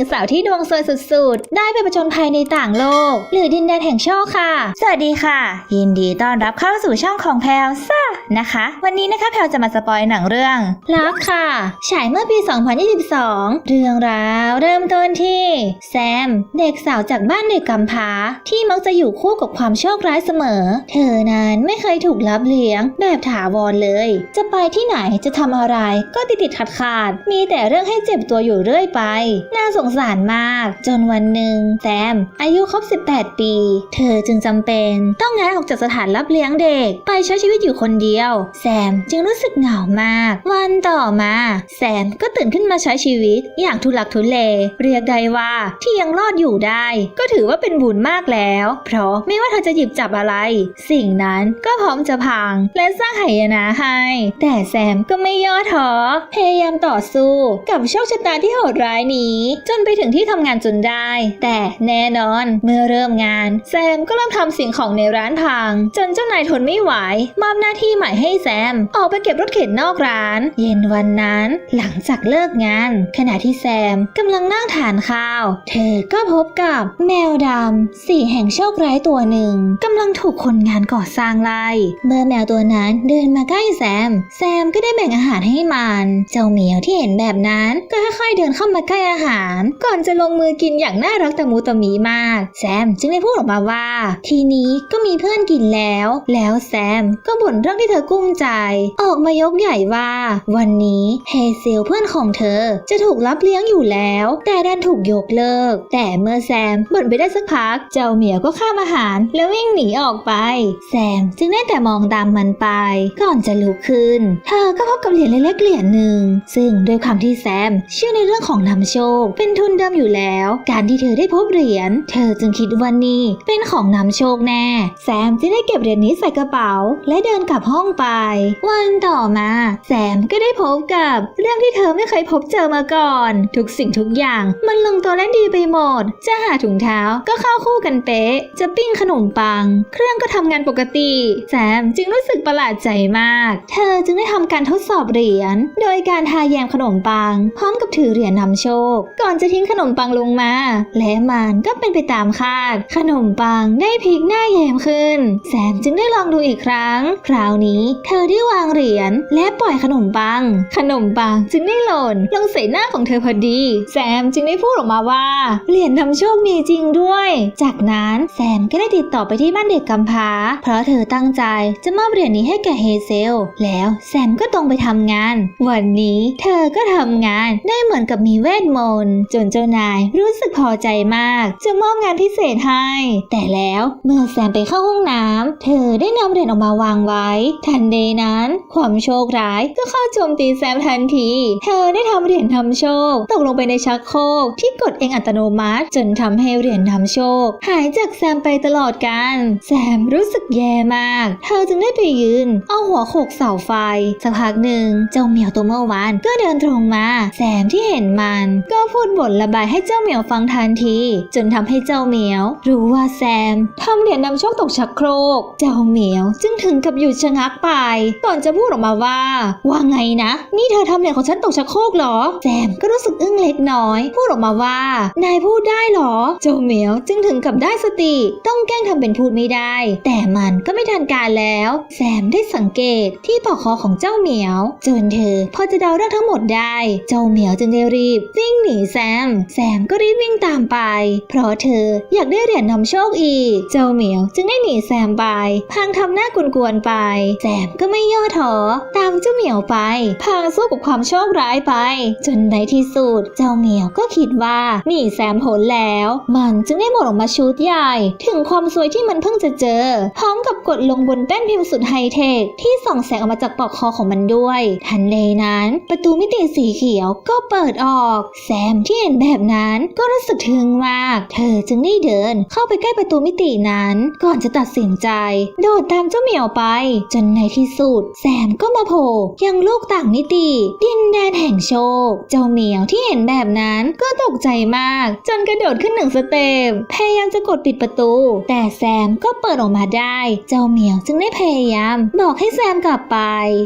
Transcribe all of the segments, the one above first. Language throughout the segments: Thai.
งสาวที่ดวงซวยสุดๆ ได้ไปประจนภัยในต่างโลก หรือดินแดนแห่งโชคค่ะ สวัสดีค่ะ ยินดีต้อนรับเข้าสู่ช่องของแพลวซ่านะคะ วันนี้นะคะแพลวจะมาสปอยหนังเรื่องรักค่ะ ฉายเมื่อปี 2022 เรื่องราวเริ่มต้นที่แซม เด็กสาวจากบ้านเด็กกำพร้าที่มักจะอยู่คู่กับความโชคร้ายเสมอ เธอนั้นไม่เคยถูกรับเลี้ยง แบบถาวรเลย จะไปที่ไหนจะทำอะไรก็ติดติดขัดขาดๆมีแต่เรื่องให้เจ็บตัวอยู่เรื่อยไปน่าสงสารมาก จนวันหนึ่งแซมอายุครบ 18 ปี เธอจึงจำเป็นต้องย้ายออกจากสถานรับเลี้ยงเด็ก ไปใช้ชีวิตอยู่คนเดียว แซมจึงรู้สึกเหงามาก วันต่อมา แซมก็ตื่นขึ้นมาใช้ชีวิตอย่างทุลักทุเล เรียกได้ว่าที่ยังรอดอยู่ได้ ก็ถือว่าเป็นบุญมากแล้ว เพราะไม่ว่าเธอจะหยิบจับอะไร สิ่งนั้นก็พร้อมจะพัง และสร้างหายนะให้ แต่แซมก็ไม่ย่อท้อพยายามต่อสู้กับโชคชะตาที่โหดร้ายนี้ จนไปถึงที่ทำงานจนได้ แต่แน่นอนเมื่อเริ่มงาน แซมก็เริ่มทำสิ่งของในร้านพัง จนเจ้านายทนไม่ไหวมอบหน้าที่ใหม่ให้แซม ออกไปเก็บรถเข็นนอกร้าน เย็นวันนั้น หลังจากเลิกงาน ขณะที่แซมกำลังนั่งทานข้าว เธอก็พบกับแมวดำสี่แห่งโชคร้ายตัวหนึ่งกำลังถูกคนงานก่อสร้างไล่เมื่อแมวตัวนั้นเดินมาใกล้แซม แซมก็ได้แบ่งอาหารให้มัน เจ้าเหมียวที่เห็นแบบนั้นก็ค่อยๆเดินเข้ามาใกล้อาหารก่อนจะลงมือกินอย่างน่ารักตะมูตะมีมาก แซมจึงได้พูดออกมาว่า ทีนี้ก็มีเพื่อนกินแล้ว แล้วแซมก็บ่นเรื่องที่เธอกุ้มใจ ออกมายกใหญ่ว่า วันนี้เฮเซลเพื่อนของเธอจะถูกรับเลี้ยงอยู่แล้ว แต่ดันถูกยกเลิก แต่เมื่อแซมบ่นไปได้สักพัก เจ้าเหมียวก็ข้ามอาหาร แล้ววิ่งหนีออกไป แซมจึงได้แต่มองตามมันไป ก่อนจะลุกขึ้น เธอก็พบกับเหรียญเล็กๆเหรียญหนึ่งซึ่งด้วยความที่แซมเชื่อในเรื่องของนำโชคเป็นทุนเดิมอยู่แล้ว การที่เธอได้พบเหรียญ เธอจึงคิดว่านี่เป็นของนำโชคแน่ แซมจึงได้เก็บเหรียญนี้ใส่กระเป๋า และเดินกลับห้องไป วันต่อมา แซมก็ได้พบกับเรื่องที่เธอไม่เคยพบเจอมาก่อน ทุกสิ่งทุกอย่าง มันลงตัวและดีไปหมด จะหาถุงเท้าก็เข้าคู่กันเป๊ะ จะปิ้งขนมปัง เครื่องก็ทำงานปกติ แซมจึงรู้สึกประหลาดใจมาก เธอจึงได้ทำการทดสอบเหรียญ โดยการทาแยมขนมปัง พร้อมกับถือเหรียญนำโชค ก่อนจะทิ้งขนมปังลงมา และมันก็เป็นไปตามคาด ขนมปังได้พลิกหน้าแยมขึ้น แซมจึงได้ลองดูอีกครั้ง คราวนี้เธอได้วางเหรียญและปล่อยขนมปัง ขนมปังจึงได้หล่นลงใส่หน้าของเธอพอดี แซมจึงได้พูดออกมาว่า เหรียญนำโชคมีจริงด้วย จากนั้นแซมก็ได้ติดต่อไปที่บ้านเด็กกำพร้า เพราะเธอตั้งใจจะมอบเหรียญนี้ให้แก่เฮเซล แล้วแซมก็ตรงไปทำงาน วันนี้เธอก็ทำงานได้เหมือนกับมีเวทมนต์จนเจ้านายรู้สึกพอใจมากจะมอบงานพิเศษให้ แต่แล้วเมื่อแซมไปเข้าห้องน้ำเธอได้นำเหรียญออกมาวางไว้ ทันใดนั้น ความโชคร้ายก็เข้าโจมตีแซมทันที เธอได้ทำเหรียญทำโชค ตกลงไปในชักโครกที่กดเองอัตโนมัติ จนทำให้เหรียญนำโชค หายจากแซมไปตลอดกันแซมรู้สึกแย่มาก เธอจึงได้ไปยืน เอาหัวโขกเสาไฟ สักพักหนึ่งเจ้าเหมียวตัวเมื่อวานก็เดินตรงมา แซมที่เห็นมันก็พูดบ่นระบายให้เจ้าเหมียวฟังทันที จนทำให้เจ้าเหมียว รู้ว่าแซมทำเหรียญนำโชคตกชักโครก เจ้าเหมียวจึงถึงกับหยุดชะงักไป ก่อนจะพูดออกมาว่า ว่าไงนะ นี่เธอทำเหรียญของฉันตกชักโครกเหรอ แซมก็รู้สึกอึ้งเล็กน้อย พูดออกมาว่า นายพูดได้เหรอ เจ้าเหมียวจึงถึงกับได้สติ ต้องแกล้งทำเป็นพูดไม่ได้ แต่มันก็ไม่ทันการแล้ว แซมได้สังเกตที่ปอกคอของเจ้าเหมียว จนเธอพอจะเดาเรื่องทั้งหมดได้ เจ้าเหมียวจึงได้รีบวิ่งหนีแซมแซมก็รีบวิ่งตามไป เพราะเธออยากได้เหรียญนำโชคอีก เจ้าเหมียวจึงได้หนีแซมไป พังทำหน้ากวนๆไป แซมก็ไม่ย่อท้อตามเจ้าเหมียวไป พังสู้กับความโชคร้ายไป จนในที่สุดเจ้าเหมียวก็คิดว่าหนีแซมพ้นแล้ว มันจึงได้หมดออกมาชุดใหญ่ ถึงความสวยที่มันเพิ่งจะเจอ พร้อมกับกดลงบนแป้นพิมพ์สุดไฮเทคที่ส่องแสงออกมาจากปลอกคอของมันด้วย ทันใดนั้น ประตูมิติสีเขียวก็เปิดออก แซมที่เห็นแบบนั้นก็รู้สึกทึ่งมาก เธอจึงได้เดินเข้าไปใกล้ประตูมิตินั้น ก่อนจะตัดสินใจ โดดตามเจ้าเหมียวไป จนในที่สุด แซมก็มาโผล่ยังโลกต่างมิติ ดินแดนแห่งโชค เจ้าเหมียวที่เห็นแบบนั้นก็ตกใจมาก จนกระโดดขึ้นหนึ่งสเต็ปพยายามจะกดปิดประตู แต่แซมก็เปิดออกมาได้ เจ้าเหมียวจึงได้พยายาม บอกให้แซมกลับไป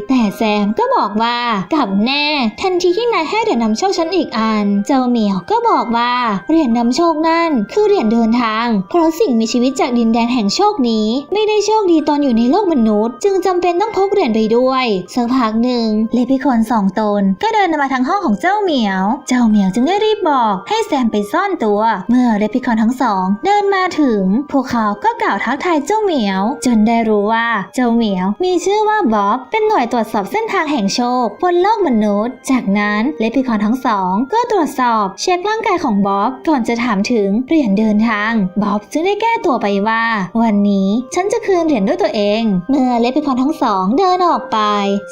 แต่แซมก็บอกว่ากลับแน่ ทันทีที่นายให้เดี๋ยวนำโชคฉันอีกอัน เจ้าเหมียวียวก็บอกว่าเหรียญนำโชคนั่นคือเหรียญเดินทาง เพราะสิ่งมีชีวิตจากดินแดนแห่งโชคนี้ ไม่ได้โชคดีตอนอยู่ในโลกมนุษย์ จึงจำเป็นต้องพกเหรียญไปด้วยสักพักหนึ่งเลพิคอนสองตนก็เดินมาทางห้องของเจ้าเหมียว เจ้าเหมียวจึงได้รีบบอก ให้แซมไปซ่อนตัว เมื่อเลพิคอนทั้งสอง เดินมาถึง พวกเขาก็กล่าวทักทายเจ้าเหมียว จนได้รู้ว่าเจ้าเหมียวมีชื่อว่าบ๊อบเป็นหน่วยตรวจสอบเส้นทางแห่งโชคบนโลกมนุษย์ จากนั้นเลพิคอนทั้งสองก็ตรวจสอบเช็คร่างกายของบ๊อบก่อนจะถามถึงเหรียญเดินทางบ๊อบจึงได้แก้ตัวไปว่า วันนี้ฉันจะคืนเหรียญด้วยตัวเอง เมื่อเลพิคอนทั้งสองเดินออกไป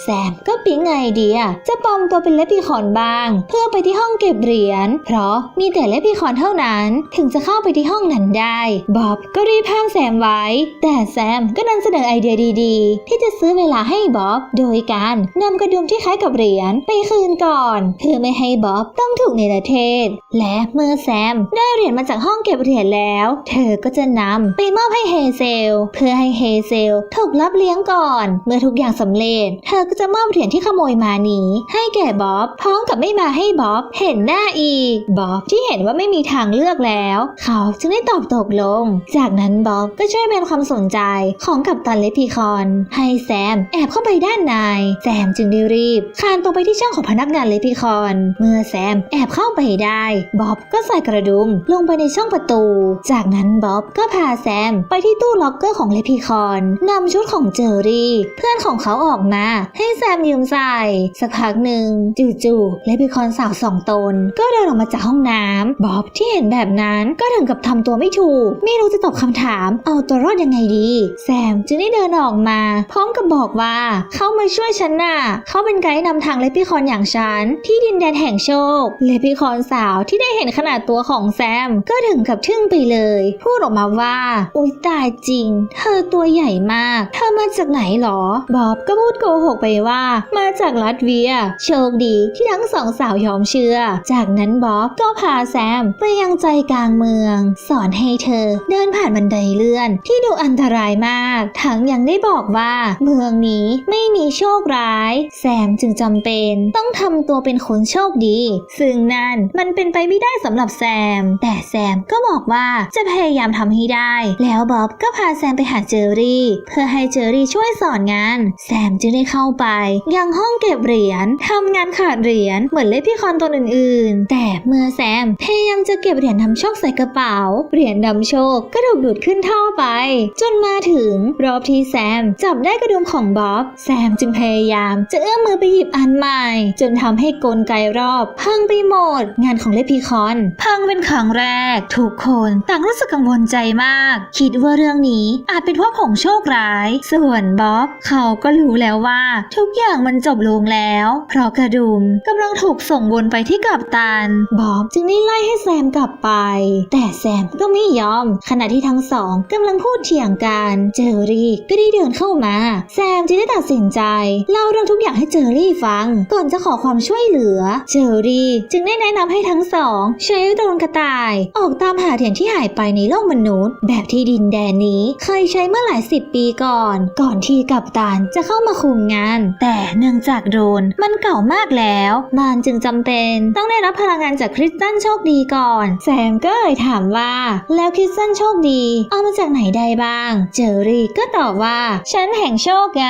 แซมก็ปิ๊งไอเดีย จะปลอมตัวเป็นเลพิคอนบ้าง เพื่อไปที่ห้องเก็บเหรียญเพราะมีแต่เลพิคอนเท่านั้นถึงจะเข้าไปที่ห้องนั้นได้บ๊อบก็รีบห้ามแซมไว้ แต่แซมก็ดันเสนอไอเดียดีๆ ที่จะซื้อเวลาให้บ๊อบโดยการนำกระดุมที่คล้ายกับเหรียญไปคืนก่อน เพื่อไม่ให้บ๊อบต้องถูกในประเทศและเมื่อแซมได้เหรียญมาจากห้องเก็บเหรียญแล้ว เธอก็จะนำไปมอบให้เฮเซล เพื่อให้เฮเซลถูกรับเลี้ยงก่อน เมื่อทุกอย่างสำเร็จ เธอก็จะมอบเหรียญที่ขโมยมานี้ ให้แก่บ๊อบพร้อมกับไม่มาให้บ๊อบเห็นหน้าอีกบ๊อบที่เห็นว่าไม่มีทางเลือกแล้ว เขาจึงได้ตอบตกลง จากนั้นบ๊อบก็ช่วยเป็นความสนใจของกัปตันเลพิคอนให้แซมแอบเข้าไปด้านในแซมจึงได้รีบคานตรงไปที่ช่องของพนักงานเลพิคอน เมื่อแซมแอบเข้าไปได้บ๊อบก็ใส่กระดุมลงไปในช่องประตู จากนั้นบ๊อบก็พาแซมไปที่ตู้ล็อกเกอร์ของเลพิคอนนำชุดของเจอรี่ เพื่อนของเขาออกมา ให้แซมยืมใส่ สักพักหนึ่งจู่ๆเลพิคอนสาวสองตน ก็เดินออกมาจากห้องน้ำบ๊อบที่เห็นแบบนั้นก็ถึงกับทำตัวไม่ถูก ไม่รู้จะตอบคำถาม เอาตัวรอดยังไงดี แซมจึงได้เดินออกมา พร้อมกับบอกว่าเขามาช่วยฉันน่ะเขาเป็นไกด์นำทางเลพิคอนอย่างฉันที่ดินแดนแห่งโชคเลพิคอนสาวที่ได้เห็นขนาดตัวของแซม ก็ถึงกับทึ่งไปเลย พูดออกมาว่า อุ๊ยตายจริง เธอตัวใหญ่มาก เธอมาจากไหนหรอ บ๊อบก็พูดโกหกไปว่า มาจากลัตเวีย โชคดีที่ทั้งสองสาวยอมเชื่อ จากนั้นบ๊อบก็พาแซมไปยังใจกลางเมือง สอนให้เธอเดินผ่านบันไดเลื่อน ที่ดูอันตรายมาก ทั้งยังได้บอกว่า เมืองนี้ไม่มีโชคร้าย แซมจึงจำเป็นต้องทำตัวเป็นคนโชคดี ซึ่งนั่นมันเป็นไปไม่ได้สำหรับแซม แต่แซมก็บอกว่าจะพยายามทำให้ได้ แล้วบ๊อบก็พาแซมไปหาเจอรี่ เพื่อให้เจอรี่ช่วยสอนงาน แซมจึงได้เข้าไป ยังห้องเก็บเหรียญทำงานขาดเหรียญเหมือนเลพี่คอนตัวอื่นๆ แต่เมื่อแซมพยายามจะเก็บเหรียญนำโชคใส่กระเป๋า เหรียญนำโชคก็ถูกดูดขึ้นท่อไป จนมาถึงรอบที่แซมจับได้กระดุมของบ๊อบแซมจึงพยายามจะเอื้อมมือไปหยิบอันใหม่ จนทำให้กลไกรอบพังไปหมดงานของเลพีคอน พังเป็นครั้งแรก ทุกคนต่างรู้สึกกังวลใจมาก คิดว่าเรื่องนี้อาจเป็นเพราะผงโชคร้าย ส่วนบ๊อบเขาก็รู้แล้วว่า ทุกอย่างมันจบลงแล้ว เพราะกระดุมกำลังถูกส่งวนไปที่กัปตันบ๊อบจึงได้ไล่ให้แซมกลับไป แต่แซมก็ไม่ยอม ขณะที่ทั้งสองกำลังพูดเถียงกันเจอรี่ก็ได้เดินเข้ามา แซมจึงได้ตัดสินใจเล่าเรื่องทุกอย่างให้เจอรี่ฟัง ก่อนจะขอความช่วยเหลือ เจอรี่จึงได้แนะนำให้ทั้งสอง ใช้ดรนกระต่าย ออกตามหาเหรียญที่หายไปในโลกมนุษย์ แบบที่ดินแดนนี้เคยใช้เมื่อหลายสิบปีก่อน ก่อนที่กัปตันจะเข้ามาคุมงาน แต่เนื่องจากโดรนมันเก่ามากแล้วมันจึงจำเป็นต้องได้รับพลังงานจากคริสตันโชคดีก่อน แซมก็เลยถามว่า แล้วคริสตันโชคดี เอามาจากไหนได้บ้าง เจอรี่ก็ตอบว่าฉันแห่งโชคไง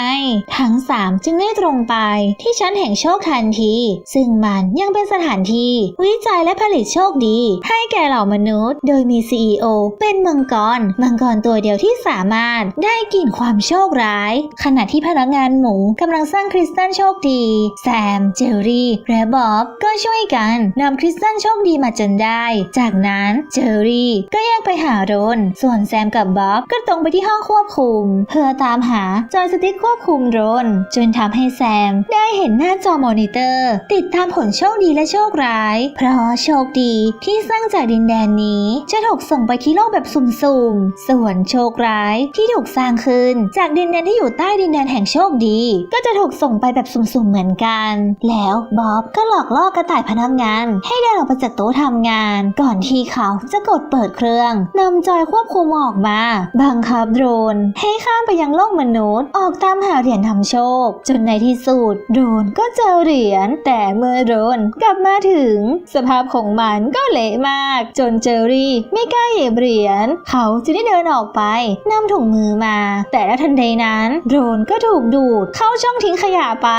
ทั้งสามจึงได้ตรงไปที่ชั้นแห่งโชคทันที ซึ่งมันยังเป็นสถานที่วิวิจัยและผลิตโชคดี ให้แก่เหล่ามนุษย์ โดยมี CEO เป็นมังกร มังกรตัวเดียวที่สามารถได้กลิ่นความโชคร้าย ขณะที่พนักงานหมูกำลังสร้างคริสตัลโชคดี แซม เจอรี่ และบ๊อบก็ช่วยกันนำคริสตัลโชคดีมาจนได้ จากนั้นเจอรี่ก็แยกไปหาโรน ส่วนแซมกับบ๊อบก็ตรงไปที่ห้องควบคุม เพื่อตามหาจอยสติ๊กควบคุมโรน จนทำให้แซมได้เห็นหน้าจอมอนิเตอร์ ติดตามผลโชคดีและโชคร้ายเพราะโชคดีที่สร้างจากดินแดนนี้จะถูกส่งไปที่โลกแบบสุ่มๆ ส่วนโชคร้ายที่ถูกสร้างขึ้น จากดินแดนที่อยู่ใต้ดินแดนแห่งโชคดี ก็จะถูกส่งไปแบบสุ่มๆเหมือนกัน แล้วบ๊อบก็หลอกล่อกระต่ายพนักงาน ให้เดินออกไปจากโต๊ะทำงาน ก่อนที่เขาจะกดเปิดเครื่องนำจอยควบคุมออกมาบังคับโดรน ให้ข้ามไปยังโลกมนุษย์ ออกตามหาเหรียญทำโชค จนในที่สุดโดรนก็เจอเหรียญแต่เมื่อโดรนกลับมาถึงสภาพของมันก็เละมาก จนเจอรี่ไม่กล้าเหยียบเหรียญเขาจึงได้เดินออกไปนำถุงมือมา แต่แล้วทันใดนั้นโดรนก็ถูกดูดเข้าช่องทิ้งขยะไป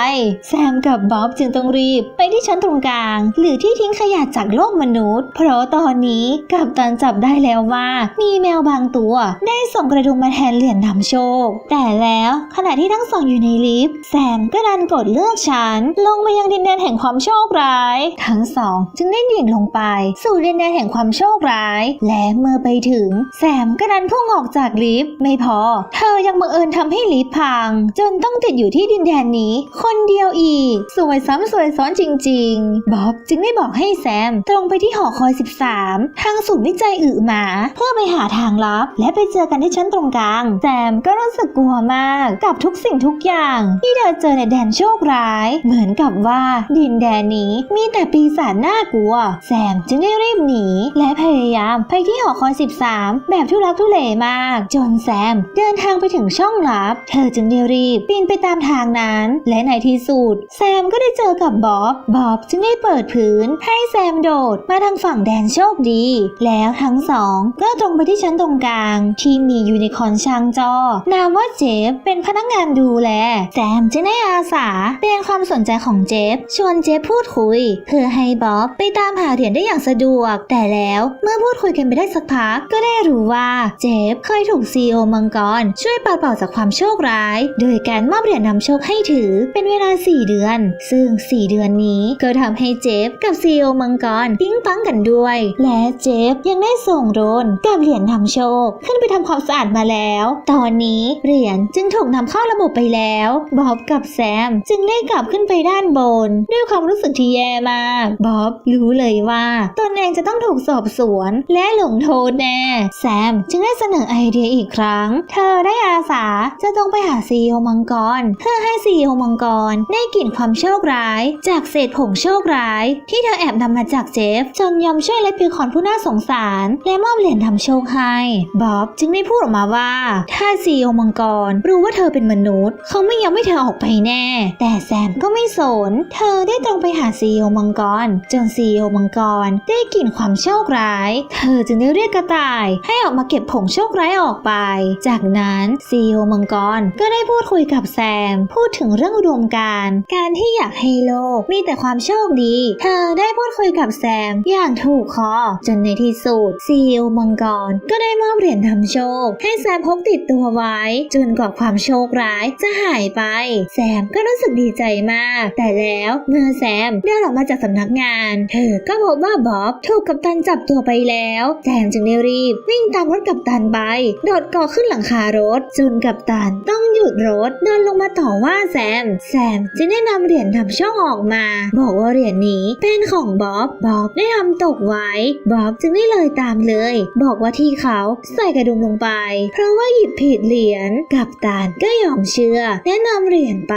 แซมกับบ๊อบจึงต้องรีบไปที่ชั้นตรงกลาง หรือที่ทิ้งขยะจากโลกมนุษย์ เพราะตอนนี้กับตันจับได้แล้วว่ามีแมวบางตัว ได้ส่งกระดุมมาแทนเหรียญนำโชค แต่แล้วขณะที่ทั้งสองอยู่ในลิฟต์แซมก็ดันกดเลือกชั้นลงไปยังดินแดนแห่งความโชคร้าย ทั้งสองจึงได้ดิ่งลงไป สู่ดินแดนแห่งความโชคร้าย และเมื่อไปถึงแซมก็ดันพุ่งออกจากลิฟต์ไม่พอ เธอยังบังเอิญทำให้ลิฟต์พัง จนต้องติดอยู่ที่ดินแดนนี้ คนเดียวอีก สวยซ้ำสวยซ้อนจริง ๆ บ๊อบจึงได้บอกให้แซม ตรงไปที่หอคอย 13 ทางศูนย์วิจัยอึหมา เพื่อไปหาทางลับ และไปเจอกันที่ชั้นตรงกลาง แซมก็รู้สึกกลัวมากกับทุกสิ่งทุกอย่าง ที่เธอเจอในแดนโชคร้าย เหมือนกับว่าดินแดนนี้มีแต่ปีศาจหน่ากลัว แซมจึงได้รีบหนี และพยายามไปที่หอคอย 13 แบบทุลักทุเลมาก จนแซมเดินทางไปถึงช่องลับ เธอจึงได้รีบปีนไปตามทางนั้น และในที่สุดแซมก็ได้เจอกับบ๊อบ บ๊อบจึงได้เปิดพื้น ให้แซมโดดมาทางฝั่งแดนโชคดี แล้วทั้งสองก็ตรงไปที่ชั้นตรงกลาง ที่มียูนิคอร์นช่างจอ นามว่าเจฟเป็นพนักงานดูแล แซมจึงได้อาสาเปลี่ยนความสนใจของเจฟชวนเจฟพูดคุย เพื่อให้บ๊อบไปตามหาเหรียญได้อย่างสะดวก แต่แล้วเมื่อพูดคุยกันไปได้สักพักก็ได้รู้ว่าเจฟเคยถูกซีโอมังกร ช่วยปัดเป่าจากความโชคร้าย โดยการมอบเหรียญนำโชคให้ถือเป็นเวลา 4 เดือน ซึ่ง 4 เดือนนี้ก็ทำให้เจฟกับซีโอมังกรปิ๊งปังกันด้วย และเจฟยังได้ส่งโรนกับเหรียญนำโชค ขึ้นไปทำความสะอาดมาแล้ว ตอนนี้เหรียญจึงถูกนำเข้าระบบไปแล้วบ๊อบกับแซม จึงได้กลับขึ้นไปด้านบน ด้วยความรู้สึกที่แย่มากบ๊อบรู้เลยว่าตนเองจะต้องถูกสอบสวนและหลงโทษแน่ แซมจึงได้เสนอไอเดียอีกครั้ง เธอได้อาสาจะต้องไปหาซีโอมังกร เพื่อให้ซีโอมังกรได้กลิ่นความโชคร้าย จากเศษผงโชคร้าย ที่เธอแอบนำมาจากเจฟ จนยอมช่วยเลปิคอนผู้น่าสงสาร และมอบเหรียญทำโชคให้บ๊อบจึงได้พูดออกมาว่า ถ้าซีโอมังกรรู้ว่าเธอเป็นมนุษย์ เขาไม่ยอมให้เธอออกไปแน่ แต่แซมก็ไม่สน เธอได้ตรงไปหาซีโอมังกรจนซีโอมังกร ได้กลิ่นความโชคร้าย เธอจึงได้เรียกกระต่ายให้ออกมาเก็บผงโชคร้ายออกไป จากนั้นซีโอมังกรก็ได้พูดคุยกับแซม พูดถึงเรื่องอุดมการณ์การที่อยากให้โลกมีแต่ความโชคดี เธอได้พูดคุยกับแซมอย่างถูกคอจนในที่สุดซีโอมังกรก็ได้มอบเหรียญทำโชค ให้แซมพกติดตัวไว้ จนกว่าความโชคร้ายจะหายไป แซมก็รู้สึกดีใจมาก แต่แล้วเมื่อแซมเดินออกมาจากสำนักงานเธอก็พบว่าบ๊อบถูกกัปตันจับตัวไปแล้วแซมจึงได้รีบ วิ่งตามรถกัปตันไป โดดเกาะขึ้นหลังคารถจนกัปตันต้องหยุดรถเดินลงมาต่อว่าแซม แซมจึงได้นำเหรียญทำช่องออกมา บอกว่าเหรียญนี้เป็นของบ๊อบบ๊อบได้ทำตกไว้บ๊อบจึงได้เลยตามเลย บอกว่าที่เขาใส่กระดุมลงไป เพราะว่าหยิบผิดเหรียญกัปตันก็ยอมเชื่อ แนะนำเหรียญไป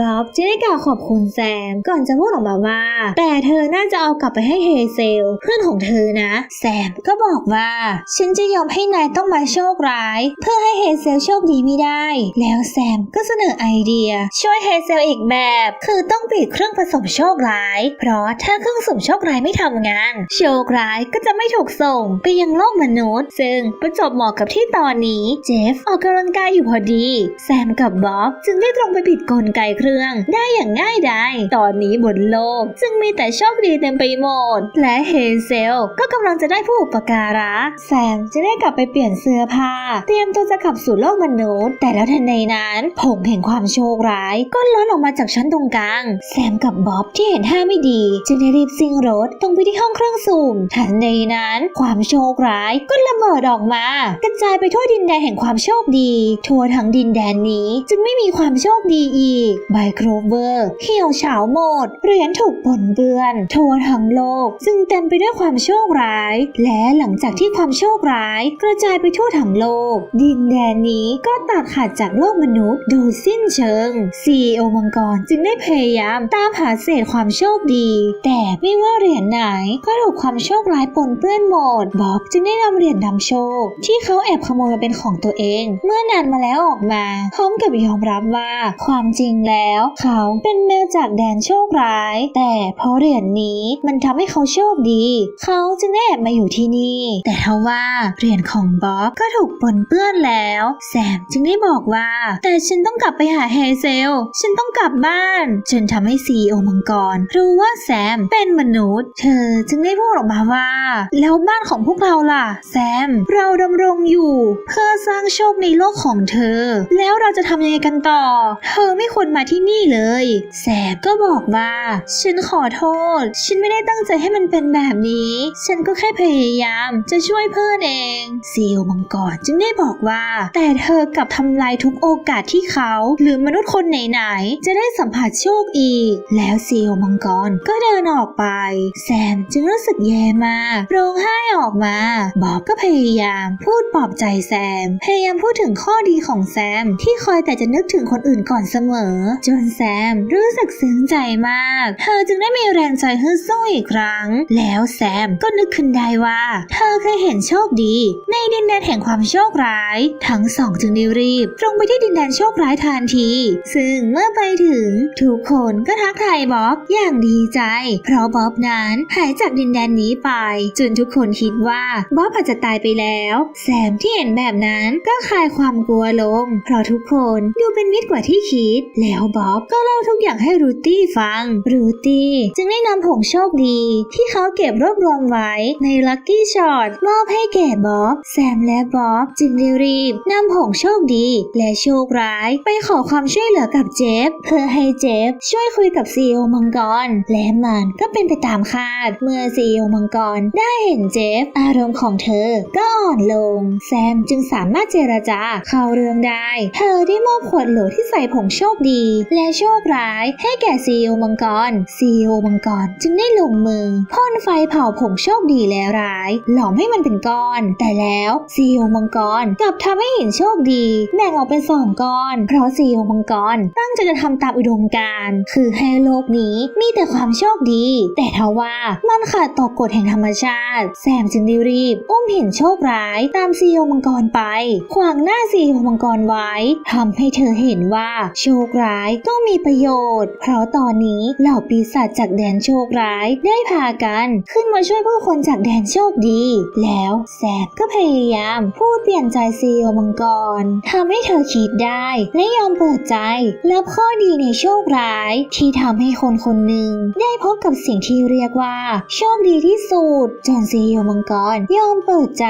บ๊อบจึงได้กล่าวขอบคุณแซมก่อนจะพูดออกมาว่า แต่เธอน่าจะเอากลับไปให้เฮเซล เพื่อนของเธอนะ แซมก็บอกว่า ฉันจะยอมให้นายต้องมาโชคร้าย เพื่อให้เฮเซลโชคดีไม่ได้ แล้วแซมก็เสนอไอเดีย ช่วยเฮเซลอีกแบบ คือต้องปิดเครื่องผสมโชคร้าย เพราะถ้าเครื่องผสมโชคร้ายไม่ทำงาน โชคร้ายก็จะไม่ถูกส่งไปยังโลกมนุษย์ ซึ่งประจบเหมาะกับที่ตอนนี้เจฟออกกำลังกายอยู่พอดี แซมกับบ๊อบจึงได้ตรงไปปิดกลไกเครื่อง ได้อย่างง่ายดายตอนนี้บนโลก จึงมีแต่โชคดีเต็มไปหมด และเฮเซลก็กำลังจะได้ผู้อุปการะ แซมจะได้กลับไปเปลี่ยนเสื้อผ้า เตรียมตัวจะกลับสู่โลกมนุษย์ แต่แล้วทันใดนั้นผงแห่งความโชคร้าย ก็ล้นออกมาจากชั้นตรงกลาง แซมกับบ๊อบที่เห็นท่าไม่ดี จึงได้รีบซิ่งรถตรงไปที่ห้องเครื่องสูบทันใดนั้น ความโชคร้ายก็ระเบิดออกมา กระจายไปทั่วดินแดนแห่งความโชคดี ทั่วทั้งดินแดนนี้จึงไม่มีความโชคดีอีกไบโครเวอร์เหี่ยวเฉาหมดเหรียญถูกปนเปื้อนทั่วทั้งโลกจึงเต็มไปด้วยความโชคร้าย และหลังจากที่ความโชคร้าย กระจายไปทั่วทั้งโลก ดินแดนนี้ก็ตัดขาดจากโลกมนุษย์โดยสิ้นเชิงซีโอมังกรจึงได้พยายามตามหาเศษความโชคดี แต่ไม่ว่าเหรียญไหนก็ถูกความโชคร้ายปนเปื้อนหมดบ๊อบจึงได้นำเหรียญนำโชค ที่เขาแอบขโมยมาเป็นของตัวเอง เมื่อนานมาแล้วออกมาพร้อมกับยอมรับว่าความจริงแล้ว เขาเป็นแมวจากแดนโชคร้าย แต่เพราะเหรียญนี้นี้มันทำให้เขาโชคดี เขาจึงได้แอบมาอยู่ที่นี่ แต่ทว่าเหรียญของบ๊อบก็ถูกปนเปื้อนแล้ว แซมจึงได้บอกว่า แต่ฉันต้องกลับไปหาเฮเซล ฉันต้องกลับบ้าน จนทำให้ซีโอมังกร รู้ว่าแซมเป็นมนุษย์ เธอจึงได้พูดออกมาว่า แล้วบ้านของพวกเราล่ะ แซม เราดำรงอยู่ เพื่อสร้างโชคในโลกของเธอ แล้วเราจะทำยังไงกันต่อ เธอไม่ควรมาที่นี่เลย แซมก็บอกว่า ฉันขอโทษ ฉันไม่ได้ตั้งใจให้มันเป็นแบบนี้ ฉันก็แค่พยายามจะช่วยเพื่อนเองซีลมังกรจึงได้บอกว่า แต่เธอกลับทำลายทุกโอกาสที่เขา หรือมนุษย์คนไหนๆจะได้สัมผัสโชคอีก แล้วซีลมังกรก็เดินออกไป แซมจึงรู้สึกแย่มากร้องไห้ออกมาบอบก็พยายามพูดปลอบใจแซม พยายามพูดถึงข้อดีของแซม ที่คอยแต่จะนึกถึงคนอื่นก่อนเสมอ จนแซมรู้สึกซึ้งใจมาก เธอจึงได้มีแรงใจฮึดสู้อีกครั้ง แล้วแซมก็นึกขึ้นได้ว่า เธอเคยเห็นโชคดี ในดินแดนแห่งความโชคร้าย ทั้งสองจึงได้รีบ ตรงไปที่ดินแดนโชคร้ายทันที ซึ่งเมื่อไปถึง ทุกคนก็ทักทายบ๊อบอย่างดีใจ เพราะบ๊อบนั้นหายจากดินแดนนี้ไป จนทุกคนคิดว่าบ๊อบอาจจะตายไปแล้ว แซมที่เห็นแบบนั้นก็คลายความกลัวลง เพราะทุกคนดูเป็นมิตรกว่าที่คิด แล้วบ๊อบก็เล่าทุกอย่างให้รูตี้ฟัง รูตี้จึงได้นำผงโชคดี ที่เขาเก็บรวบรวมไว้ในลัคกี้ช็อตมอบให้แก่บ๊อบแซมและบ๊อบจึงได้รีบนำผงโชคดี และโชคร้ายไปขอความช่วยเหลือกับเจฟเพื่อให้เจฟช่วยคุยกับซีโอมังกร และมันก็เป็นไปตามคาด เมื่อซีโอมังกรได้เห็นเจฟอารมณ์ของเธอก็อ่อนลง แซมจึงสามารถเจรจาเข้าเรื่องได้ เธอได้มอบขวดโหลที่ใส่ผงโชคดี และโชคร้ายให้แก่ซีโอมังกรซีโอมังกรจึงได้ลงมือพ่นไฟเผาผงโชคดีและร้าย หลอมให้มันเป็นก้อน แต่แล้วซีโอมังกรกลับทำให้เห็นโชคดีแบ่งออกเป็นสองก้อน เพราะซีโอมังกรตั้งใจจะทำตามอุดมการณ์คือให้โลกนี้มีแต่ความโชคดี แต่ทว่ามันขาดต่อกฎแห่งธรรมชาติ แซมจึงได้รีบ อุ้มเห็นโชคร้ายตามซีโอมังกรไป ขวางหน้าซีโอมังกรไว้ทำให้เธอเห็นว่าโชคร้ายก็มีประโยชน์ เพราะตอนนี้เหล่าปีศาจจากแดนโชคร้ายได้พากันขึ้นมาช่วยผู้คนจากแดนโชคดี แล้วแซมก็พยายามพูดเปลี่ยนใจซีโอมังกรทำให้เธอคิดได้และยอมเปิดใจรับข้อดีในโชคร้ายที่ทำให้คนคนหนึ่งได้พบกับสิ่งที่เรียกว่า โชคดีที่สุดจนซีโอมังกรยอมเปิดใจ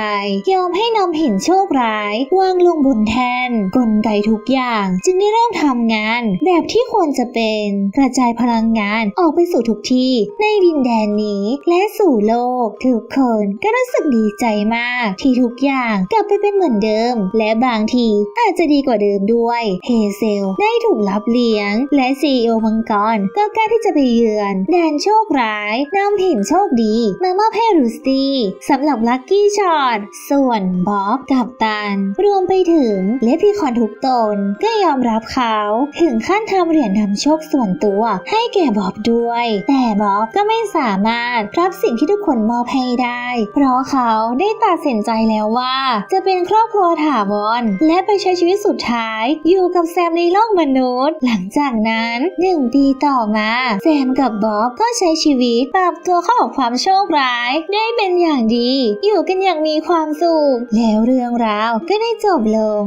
ยอมให้นำเห็นโชคร้ายวางลงบนแทนกลไกทุกอย่างจึงได้เริ่มทำงาน แบบที่ควรจะเป็นกระจายพลังงานออกไปสู่ทุกที่ในดินแดนนี้และสู่โลก ทุกคนก็รู้สึกดีใจมาก ที่ทุกอย่างกลับไปเป็นเหมือนเดิม และบางทีอาจจะดีกว่าเดิมด้วยเฮเซลได้ถูกรับเลี้ยง และซีอโอมังกรก็กล้าที่จะไปเยือน แดนโชคร้ายนำเห็นโชคดีมามอบให้รูสตี้สำหรับลัคกี้ช็อตส่วนบ๊อบกับตัน รวมไปถึงเลพิคอนทุกตนก็ยอมรับเขา ถึงขั้นทำเหรียญนำโชคส่วนตัวให้แก่บ๊อบด้วย แต่บ๊อบก็็ไม่สามารถรับสิ่งที่ทุกคนมอบให้ได้ เพราะเขาได้ตัดสินใจแล้วว่า จะเป็นครอบครัวถาวรและไปใช้ชีวิตสุดท้าย อยู่กับแซมในโลกมนุษย์ หลังจากนั้นหนึ่งปีต่อมาแซมกับบ๊อบก็ใช้ชีวิตปรับตัวเข้ากับความโชคร้ายได้เป็นอย่างดี อยู่กันอย่างมีความสุขแล้วเรื่องราวก็ได้จบลง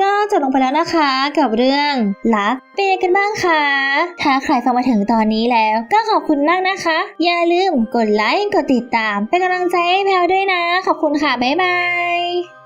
ก็จบลงไปแล้วนะคะกับเรื่องรักเป็นยังไงกันบ้างคะถ้าใครฟังมาถึงตอนนี้แล้ว ก็ขอบคุณมากนะคะ อย่าลืมกดไลค์กดติดตามเป็นกำลังใจให้แพลวด้วยนะ ขอบคุณค่ะบ๊ายบาย